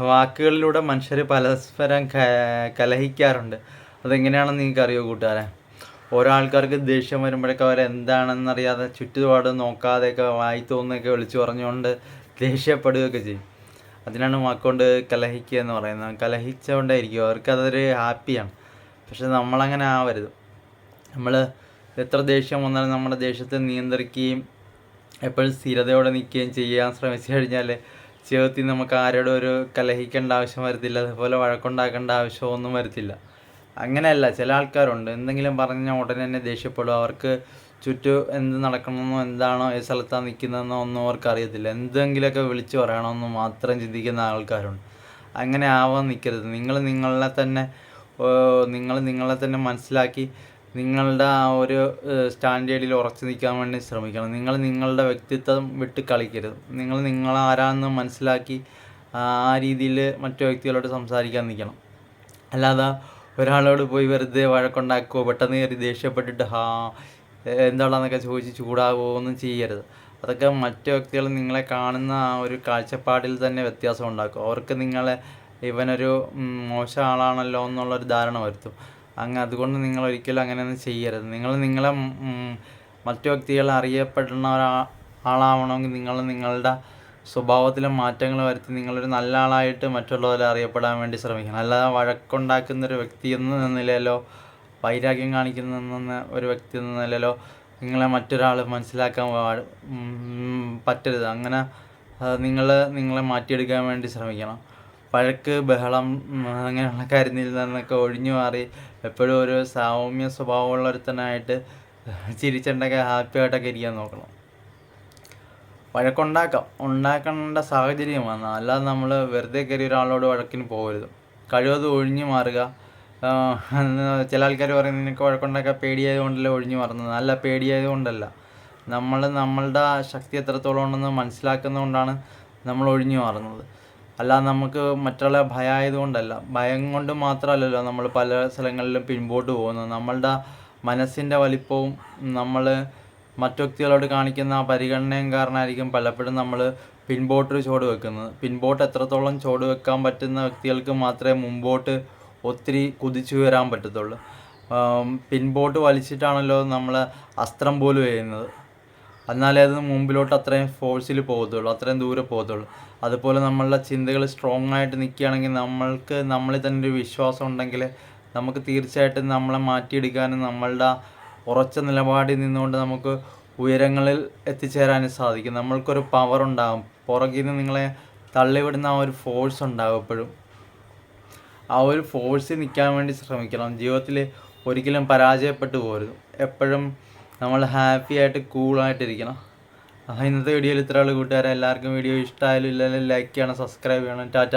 വാക്കുകളിലൂടെ മനുഷ്യർ പരസ്പരം കലഹിക്കാറുണ്ട്. അതെങ്ങനെയാണെന്ന് നിങ്ങൾക്ക് അറിയോ കൂട്ടുകാരെ? ഓരോ ആൾക്കാർക്ക് ദേഷ്യം വരുമ്പോഴൊക്കെ അവരെന്താണെന്ന് എന്താണെന്നറിയാതെ ചുറ്റുപാട് നോക്കാതെയൊക്കെ വായി തോന്നൊക്കെ വിളിച്ചു പറഞ്ഞുകൊണ്ട് ദേഷ്യപ്പെടുകയൊക്കെ ചെയ്യും. അതിനാണ് വാക്കുകൊണ്ട് കലഹിക്കുക എന്ന് പറയുന്നത്. കലഹിച്ചുകൊണ്ടേയിരിക്കും അവർക്ക് അതൊരു ഹാപ്പിയാണ്. പക്ഷെ നമ്മളങ്ങനെ ആവരുത്. നമ്മൾ എത്ര ദേഷ്യം വന്നാലും നമ്മുടെ ദേഷ്യത്തെ നിയന്ത്രിക്കുകയും എപ്പോഴും സ്ഥിരതയോടെ നിൽക്കുകയും ചെയ്യാൻ ശ്രമിച്ചു കഴിഞ്ഞാൽ ജീവിതത്തിൽ നമുക്ക് ആരോടും ഒരു കലഹിക്കേണ്ട ആവശ്യം വരത്തില്ല. അതുപോലെ വഴക്കുണ്ടാക്കേണ്ട ആവശ്യമൊന്നും വരത്തില്ല. അങ്ങനെയല്ല ചില ആൾക്കാരുണ്ട്. എന്തെങ്കിലും പറഞ്ഞാൽ ഉടനെ തന്നെ ദേഷ്യപ്പെടും. അവർക്ക് ചുറ്റും എന്ത് നടക്കണമെന്നോ എന്താണോ ഏത് സ്ഥലത്താണ് നിൽക്കുന്നതെന്നോ ഒന്നും അവർക്ക് അറിയത്തില്ല. എന്തെങ്കിലുമൊക്കെ വിളിച്ചു പറയണമെന്ന് മാത്രം ചിന്തിക്കുന്ന ആൾക്കാരുണ്ട്. അങ്ങനെ ആവാൻ നിൽക്കരുത്. നിങ്ങൾ നിങ്ങളെ തന്നെ നിങ്ങൾ നിങ്ങളെ തന്നെ മനസ്സിലാക്കി നിങ്ങളുടെ ആ ഒരു സ്റ്റാൻഡേർഡിൽ ഉറച്ചു നിൽക്കാൻ വേണ്ടി ശ്രമിക്കണം. നിങ്ങൾ നിങ്ങളുടെ വ്യക്തിത്വം വിട്ട് കളിക്കരുത്. നിങ്ങൾ നിങ്ങൾ ആരാണെന്ന് മനസ്സിലാക്കി ആ രീതിയിൽ മറ്റു വ്യക്തികളോട് സംസാരിക്കാൻ നിൽക്കണം. അല്ലാതെ ഒരാളോട് പോയി വെറുതെ വഴക്കുണ്ടാക്കുമോ പെട്ടെന്ന് കയറി ദേഷ്യപ്പെട്ടിട്ട് ഹാ എന്താണെന്നൊക്കെ ചോദിച്ച് ചൂടാകുമോ ഒന്നും ചെയ്യരുത്. അതൊക്കെ മറ്റു വ്യക്തികൾ നിങ്ങളെ കാണുന്ന ആ ഒരു കാഴ്ചപ്പാടിൽ തന്നെ വ്യത്യാസം ഉണ്ടാക്കും. അവർക്ക് നിങ്ങളെ ഇവനൊരു മോശം ആളാണല്ലോ എന്നുള്ളൊരു ധാരണ വരുത്തും. അങ്ങ് അതുകൊണ്ട് നിങ്ങൾ ഒരിക്കലും അങ്ങനെയൊന്നും ചെയ്യരുത്. നിങ്ങൾ നിങ്ങളെ മറ്റു വ്യക്തികൾ അറിയപ്പെടുന്ന ഒരാ ആളാവണമെങ്കിൽ നിങ്ങൾ നിങ്ങളുടെ സ്വഭാവത്തിലെ മാറ്റങ്ങൾ വരുത്തി നിങ്ങളൊരു നല്ല ആളായിട്ട് മറ്റുള്ളവരെ അറിയപ്പെടാൻ വേണ്ടി ശ്രമിക്കണം. അല്ലാതെ വഴക്കുണ്ടാക്കുന്ന ഒരു വ്യക്തി എന്ന നിലയിലോ വൈരാഗ്യം കാണിക്കുന്ന ഒരു വ്യക്തി എന്ന നിലയിലോ നിങ്ങളെ മറ്റൊരാൾ മനസ്സിലാക്കാൻ പറ്റരുത്. അങ്ങനെ നിങ്ങൾ നിങ്ങളെ മാറ്റിയെടുക്കാൻ വേണ്ടി ശ്രമിക്കണം. വഴക്ക് ബഹളം അങ്ങനെയുള്ള കാര്യത്തിൽ നിന്നൊക്കെ ഒഴിഞ്ഞു മാറി എപ്പോഴും ഒരു സൗമ്യ സ്വഭാവമുള്ള ഒരുത്തനായിട്ട് ചിരിച്ചണ്ടൊക്കെ ഹാപ്പി ആയിട്ടൊക്കെ ഇരിക്കാൻ നോക്കണം. വഴക്കുണ്ടാക്കാം. ഉണ്ടാക്കേണ്ട സാഹചര്യം വന്നാൽ അല്ലാതെ നമ്മൾ വെറുതെ കയറി ഒരാളോട് വഴക്കിന് പോകരുത്. കഴിവതും ഒഴിഞ്ഞു മാറുക. ചില ആൾക്കാർ പറയും നിനക്ക് വഴക്കുണ്ടാക്കാൻ പേടിയായത് കൊണ്ടല്ലേ ഒഴിഞ്ഞു മാറുന്നത്? അല്ല പേടിയായത് കൊണ്ടല്ല നമ്മൾ നമ്മളുടെ ശക്തി എത്രത്തോളം ഉണ്ടെന്ന് മനസ്സിലാക്കുന്നതുകൊണ്ടാണ് നമ്മൾ ഒഴിഞ്ഞു മാറുന്നത്. അല്ലാതെ നമുക്ക് മറ്റുള്ള ഭയമായത് കൊണ്ടല്ല ഭയം കൊണ്ട് മാത്രമല്ലല്ലോ നമ്മൾ പല സ്ഥലങ്ങളിലും പിൻപോട്ട് പോകുന്നത്. നമ്മളുടെ മനസ്സിന്റെ വലിപ്പവും നമ്മൾ മറ്റു വ്യക്തികളോട് കാണിക്കുന്ന ആ പരിഗണനയും കാരണമായിരിക്കും പലപ്പോഴും നമ്മൾ പിൻപോട്ടൊരു ചുവട് വെക്കുന്നത്. പിൻപോട്ട് എത്രത്തോളം ചുവട് വെക്കാൻ പറ്റുന്ന വ്യക്തികൾക്ക് മാത്രമേ മുമ്പോട്ട് ഒത്തിരി കുതിച്ചു വരാൻ പറ്റത്തുള്ളൂ. പിൻപോട്ട് വലിച്ചിട്ടാണല്ലോ നമ്മൾ അസ്ത്രം പോലും ചെയ്യുന്നത് എന്നാലേ അത് മുമ്പിലോട്ട് അത്രയും ഫോഴ്സിൽ പോകത്തുള്ളൂ അത്രയും ദൂരെ പോകത്തുള്ളൂ. അതുപോലെ നമ്മളുടെ ചിന്തകൾ സ്ട്രോങ് ആയിട്ട് നിൽക്കുകയാണെങ്കിൽ നമ്മൾക്ക് നമ്മളിൽ തന്നെ ഒരു വിശ്വാസം ഉണ്ടെങ്കിൽ നമുക്ക് തീർച്ചയായിട്ടും നമ്മളെ മാറ്റിയെടുക്കാനും നമ്മളുടെ ഉറച്ച നിലപാടിൽ നിന്നുകൊണ്ട് നമുക്ക് ഉയരങ്ങളിൽ എത്തിച്ചേരാനും സാധിക്കും. നമ്മൾക്കൊരു പവർ ഉണ്ടാകും. പുറകിൽ നിന്ന് നിങ്ങളെ തള്ളിവിടുന്ന ആ ഒരു ഫോഴ്സ് ഉണ്ടാകും എപ്പോഴും. ആ ഒരു ഫോഴ്സിൽ നിൽക്കാൻ വേണ്ടി ശ്രമിക്കണം. ജീവിതത്തിൽ ഒരിക്കലും പരാജയപ്പെട്ടു പോരുന്നു എപ്പോഴും നമ്മൾ ഹാപ്പി ആയിട്ട് കൂളായിട്ടിരിക്കണം അപ്പോൾ ഇന്നത്തെ വീഡിയോയിൽ ഇത്ര ഉള്ളൂ കൂട്ടുകാരെ. എല്ലാവർക്കും വീഡിയോ ഇഷ്ടമായാലും ഇല്ലെങ്കിൽ ലൈക്ക് ചെയ്യണം സബ്സ്ക്രൈബ് ചെയ്യണം. ടാറ്റ.